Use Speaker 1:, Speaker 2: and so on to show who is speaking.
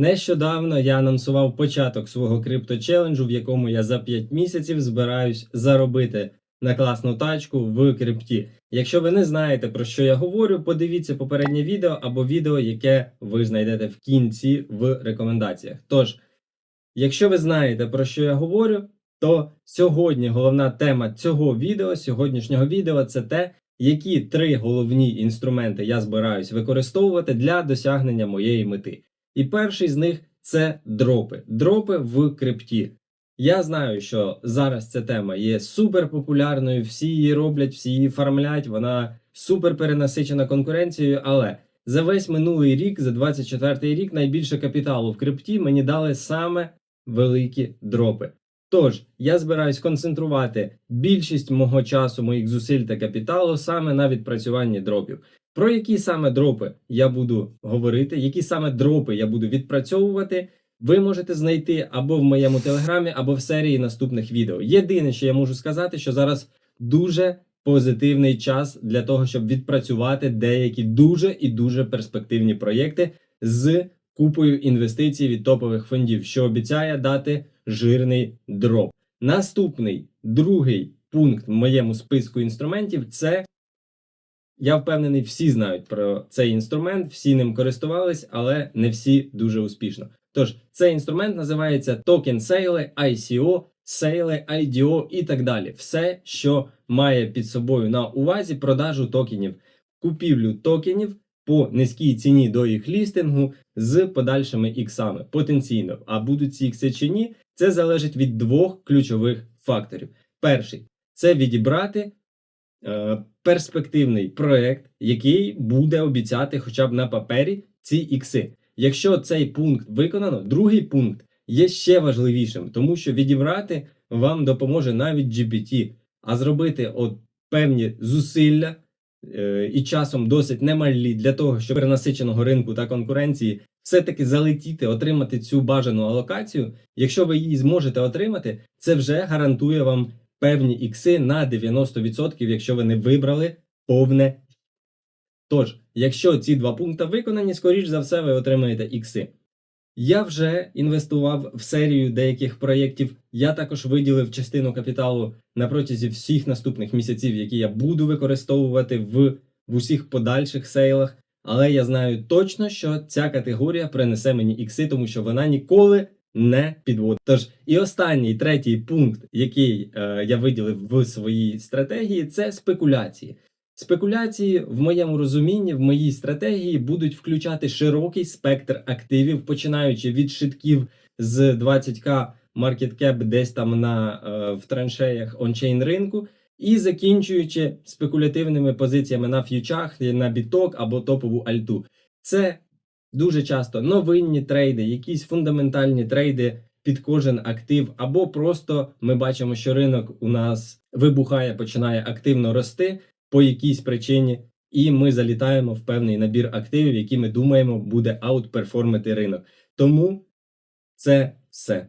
Speaker 1: Нещодавно я анонсував початок свого крипточеленджу, в якому я за 5 місяців збираюсь заробити на класну тачку в крипті. Якщо ви не знаєте про що я говорю, подивіться попереднє відео або відео, яке ви знайдете в кінці в рекомендаціях. Тож, якщо ви знаєте про що я говорю, то сьогодні головна тема цього відео, сьогоднішнього відео, це те, які три головні інструменти я збираюсь використовувати для досягнення моєї мети. І перший з них це дропи. Дропи в крипті. Я знаю, що зараз ця тема є супер популярною, всі її роблять, всі її фармлять, вона супер перенасичена конкуренцією, але за весь минулий рік, за 24 рік, найбільше капіталу в крипті мені дали саме великі дропи. Тож я збираюсь концентрувати більшість мого часу, моїх зусиль та капіталу саме на відпрацюванні дропів. Про які саме дропи я буду говорити, які саме дропи я буду відпрацьовувати, ви можете знайти або в моєму телеграмі, або в серії наступних відео. Єдине, що я можу сказати, що зараз дуже позитивний час для того, щоб відпрацювати деякі дуже і дуже перспективні проєкти з купою інвестицій від топових фондів, що обіцяє дати жирний дроп. Наступний другий пункт в моєму списку інструментів це. Я впевнений, всі знають про цей інструмент, всі ним користувались, але не всі дуже успішно. Тож цей інструмент називається токен сейли, ICO, сейли, IDO і так далі. Все, що має під собою на увазі продажу токенів, купівлю токенів по низькій ціні до їх лістингу з подальшими іксами потенційно. А будуть ці ікси чи ні, це залежить від двох ключових факторів. Перший це відібрати перспективний проект, який буде обіцяти хоча б на папері ці ікси. Якщо цей пункт виконано, другий пункт є ще важливішим, тому що відібрати вам допоможе навіть GPT, а зробити от певні зусилля е, і часом досить немалі для того, щоб при насиченого ринку та конкуренції все-таки залетіти, отримати цю бажану алокацію. Якщо ви її зможете отримати, це вже гарантує вам певні ікси на 90%, якщо ви не вибрали повне. Тож, якщо ці два пункти виконані, скоріш за все, ви отримаєте ікси. Я вже інвестував в серію деяких проєктів. Я також виділив частину капіталу на протязі всіх наступних місяців, які я буду використовувати в, в усіх подальших сейлах. Але я знаю точно, що ця категорія принесе мені ікси, тому що вона ніколи не підводить. Тож і останній третій пункт, який е, я виділив в своїй стратегії, це спекуляції. Спекуляції в моєму розумінні, в моїй стратегії будуть включати широкий спектр активів, починаючи від шитків з 20к market cap десь там на е, в траншеях ончейн ринку, і закінчуючи спекулятивними позиціями на ф'ючах, на біток або топову альту. Це дуже часто новинні трейди, якісь фундаментальні трейди під кожен актив, або просто ми бачимо, що ринок у нас вибухає, починає активно рости по якійсь причині, і ми залітаємо в певний набір активів, які ми думаємо буде аутперформити ринок. Тому це все.